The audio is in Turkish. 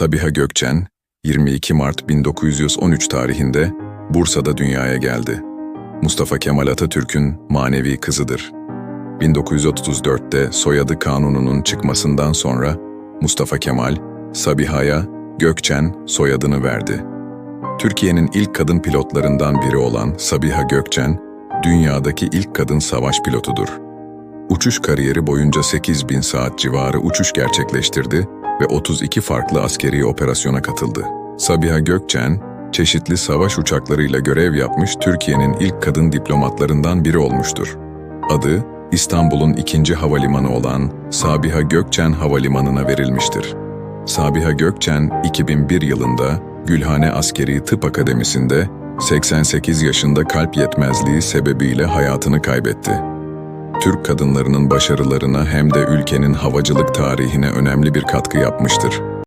Sabiha Gökçen, 22 Mart 1913 tarihinde Bursa'da dünyaya geldi. Mustafa Kemal Atatürk'ün manevi kızıdır. 1934'te soyadı kanununun çıkmasından sonra Mustafa Kemal, Sabiha'ya Gökçen soyadını verdi. Türkiye'nin ilk kadın pilotlarından biri olan Sabiha Gökçen, dünyadaki ilk kadın savaş pilotudur. Uçuş kariyeri boyunca 8000 saat civarı uçuş gerçekleştirdi ve 32 farklı askeri operasyona katıldı. Sabiha Gökçen, çeşitli savaş uçaklarıyla görev yapmış Türkiye'nin ilk kadın diplomatlarından biri olmuştur. Adı, İstanbul'un ikinci havalimanı olan Sabiha Gökçen Havalimanı'na verilmiştir. Sabiha Gökçen, 2001 yılında Gülhane Askeri Tıp Akademisi'nde 88 yaşında kalp yetmezliği sebebiyle hayatını kaybetti. Türk kadınlarının başarılarına hem de ülkenin havacılık tarihine önemli bir katkı yapmıştır.